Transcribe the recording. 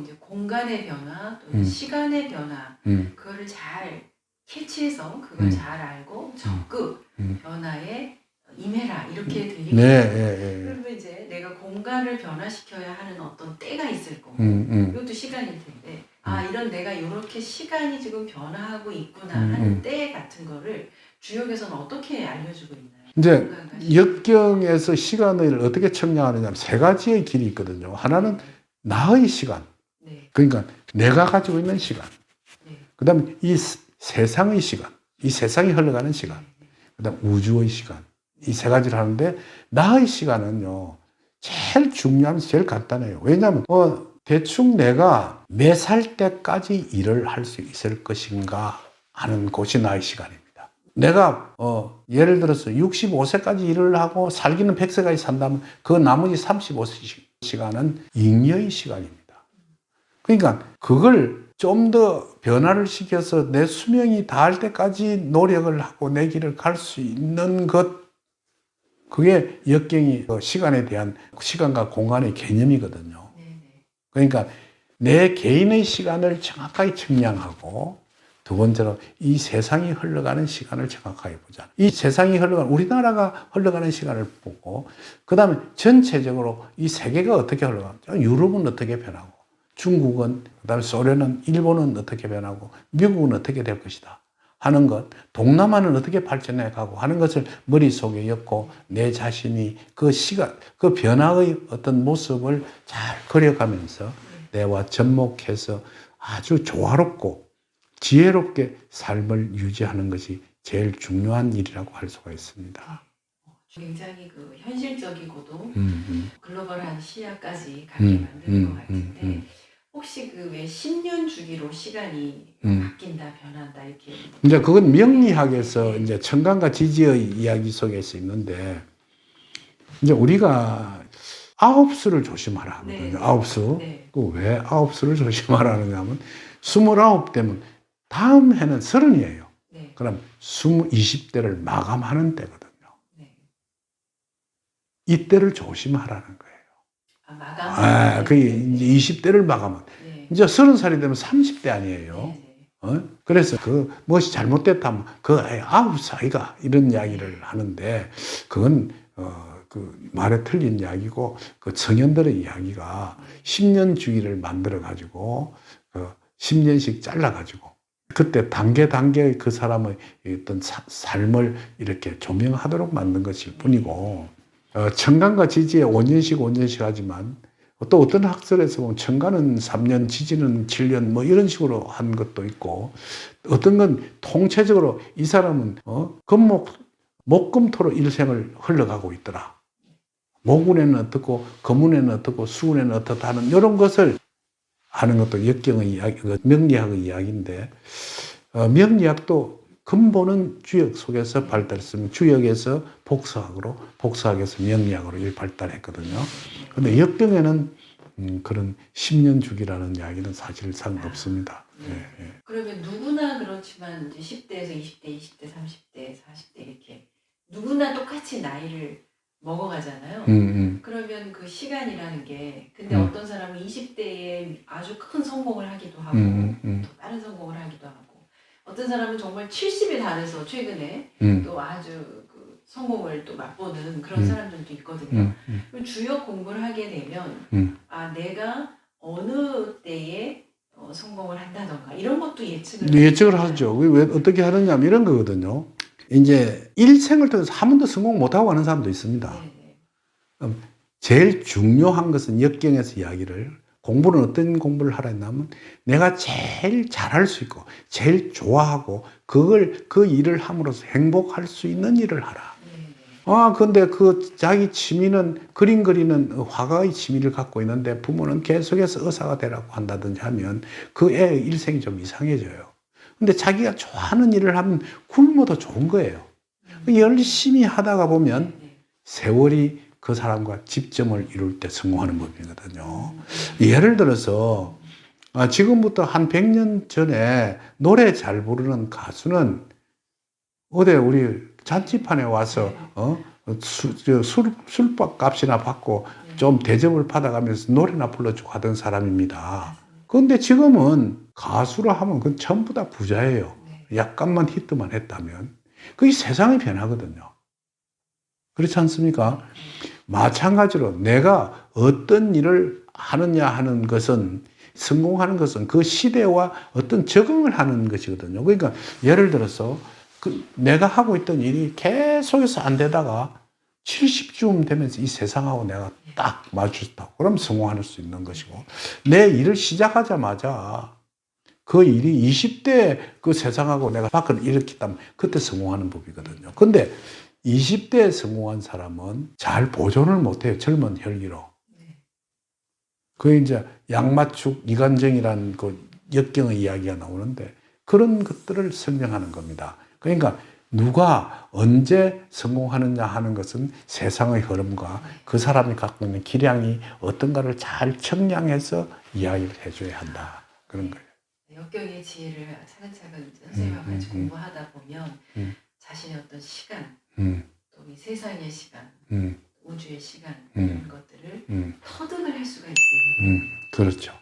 이제 공간의 변화 또 음. 시간의 변화 음, 그거를 잘 캐치해서 그걸 음. 잘 알고 적극 음. 변화에 임해라 이렇게 들리거든요. 네, 예, 예. 그러면 이제 내가 공간을 변화시켜야 하는 어떤 때가 있을 거고 음, 음, 이것도 시간일 텐데 아 이런 내가 이렇게 시간이 지금 변화하고 있구나 음, 하는 음. 때 같은 거를 주역에서는 어떻게 알려주고 있나요? 이제. 역경에서 시간을 어떻게 측량하느냐 세 가지의 길이 있거든요. 하나는 나의 시간, 네, 그러니까 내가 가지고 있는 시간. 네, 그다음에 이 스- 세상의 시간, 이 세상이 흘러가는 시간. 그 다음 우주의 시간. 이 세 가지를 하는데 나의 시간은요. 제일 중요하면서 제일 간단해요. 왜냐하면 어, 대충 내가 몇살 때까지 일을 할 수 있을 것인가 하는 곳이 나의 시간입니다. 내가 어, 예를 들어서 65세까지 일을 하고 살기는 100세까지 산다면 그 나머지 35세 시간은 잉여의 시간입니다. 그러니까 그걸 좀 더 변화를 시켜서 내 수명이 다할 때까지 노력을 하고 내 길을 갈 수 있는 것 그게 역경이 그 시간에 대한 시간과 공간의 개념이거든요. 네, 네. 그러니까 내 개인의 시간을 정확하게 측량하고 두 번째로 이 세상이 흘러가는 시간을 정확하게 보자. 이 세상이 흘러가는 우리나라가 흘러가는 시간을 보고 그 다음에 전체적으로 이 세계가 어떻게 흘러가는지 유럽은 어떻게 변하고 중국은 그다음에 소련은 일본은 어떻게 변하고 미국은 어떻게 될 것이다 하는 것 동남아는 어떻게 발전해 가고 하는 것을 머릿속에 엮고 내 자신이 그 시간 그 변화의 어떤 모습을 잘 그려가면서 내와 접목해서 아주 조화롭고 지혜롭게 삶을 유지하는 것이 제일 중요한 일이라고 할 수가 있습니다. 굉장히 그 현실적이고도 음, 음, 글로벌한 시야까지 갖게 음, 만드는 것 음, 같은데 음, 혹시 그 왜 10년 주기로 시간이 음. 바뀐다 변한다 이렇게 이제 그건 명리학에서 이제 청간과 지지의 이야기 속에서 있는데 이제 우리가 아홉 수를 조심하라 하거든요. 네. 아홉 수. 네. 그왜 아홉 수를 조심하라 하느냐 하면 스물아홉 되면 다음 해는 서른이에요. 네. 그럼 스무 이십 대를 마감하는 때거든요. 네. 이때를 조심하라는 거예요. 아, 마감. 아, 그 이제 20대를 마감한. 네. 이제 서른 살이 되면 30대 아니에요. 네. 어? 그래서 그 무엇이 잘못됐다면 그 아우 사이가 이런 이야기를 하는데 그건 어, 그 말에 틀린 이야기고 그 청년들의 이야기가 10년 주기를 만들어 가지고 그 10년씩 잘라 가지고 그때 단계 단계 그 사람의 어떤 사- 삶을 이렇게 조명하도록 만든 것일 뿐이고 어, 청간과 지지에 5년씩 5년씩 하지만 또 어떤 학설에서 보면 청가는 3년, 지지는 7년 뭐 이런 식으로 한 것도 있고 어떤 건 통체적으로 이 사람은 어? 금목 목금토로 일생을 흘러가고 있더라. 모군에는 어떻고 거문에는 어떻고 수군에는 어떻다 하는 이런 것을 하는 것도 역경의 이야기, 그 명리학의 이야기인데 어, 명리학도 근본은 주역 속에서 발달했으면 주역에서 복사학으로 복사학에서 명리학으로 일 발달했거든요. 근데 역경에는 음, 그런 10년 주기라는 이야기는 사실상 없습니다. 예, 예. 그러면 누구나 그렇지만 이제 10대에서 20대, 20대, 30대, 40대 이렇게 누구나 똑같이 나이를 먹어가잖아요. 음, 음, 그러면 그 시간이라는 게 근데 음. 어떤 사람은 20대에 아주 큰 성공을 하기도 하고 음, 음, 음, 또 다른 성공을 하기도 하고 어떤 사람은 정말 70에 달해서 최근에 음, 또 아주 그 성공을 또 맛보는 그런 음. 사람들도 있거든요. 음, 음, 주역 공부를 하게 되면 음. 아 내가 어느 때에 어, 성공을 한다던가 이런 것도 예측을 예측을 하잖아요. 하죠. 왜, 왜 어떻게 하느냐 이런 거거든요. 이제 일생을 통해서 한 번도 성공 못하고 하는 사람도 있습니다. 네네. 제일 중요한 것은 역경에서 이야기를 공부는 어떤 공부를 하라 했냐면 내가 제일 잘할 수 있고 제일 좋아하고 그걸 그 일을 함으로써 행복할 수 있는 일을 하라. 네네. 아, 근데 그 자기 취미는 그림 그리는 화가의 취미를 갖고 있는데 부모는 계속해서 의사가 되라고 한다든지 하면 그 애의 일생이 좀 이상해져요. 근데 자기가 좋아하는 일을 하면 굶어 도 좋은 거예요. 열심히 하다가 보면 네네. 세월이 그 사람과 집점을 이룰 때 성공하는 법이거든요. 음, 예를 들어서 아, 지금부터 한 100년 전에 노래 잘 부르는 가수는 어디 우리 잔치판에 와서 어? 수, 저 술, 술값이나 받고 네. 좀 대접을 받아가면서 노래나 불러주고 하던 사람입니다. 그런데 지금은 가수를 하면 그건 전부 다 부자예요. 네. 약간만 히트만 했다면 그게 세상이 변하거든요. 그렇지 않습니까? 마찬가지로 내가 어떤 일을 하느냐 하는 것은 성공하는 것은 그 시대와 어떤 적응을 하는 것이거든요. 그러니까 예를 들어서 그 내가 하고 있던 일이 계속해서 안 되다가 70쯤 되면서 이 세상하고 내가 딱 맞췄다. 그럼 성공할 수 있는 것이고 내 일을 시작하자마자 그 일이 20대 그 세상하고 내가 밖을 일으켰다면 그때 성공하는 법이거든요. 근데 20대에 성공한 사람은 잘 보존을 못해요. 젊은 혈기로. 네. 그 이제 양마축 이간정이라는 그 역경의 이야기가 나오는데 그런 것들을 설명하는 겁니다. 그러니까 누가 언제 성공하느냐 하는 것은 세상의 흐름과 그 사람이 갖고 있는 기량이 어떤가를 잘 청량해서 이야기를 해줘야 한다. 그런 거예요. 역경의 지혜를 차근차근 음, 같이 음, 공부하다 보면 음. 자신의 어떤 시간, 음, 또이 세상의 시간, 음, 우주의 시간 음. 이런 것들을 음, 터득을 할 수가 있게 음, 그렇죠.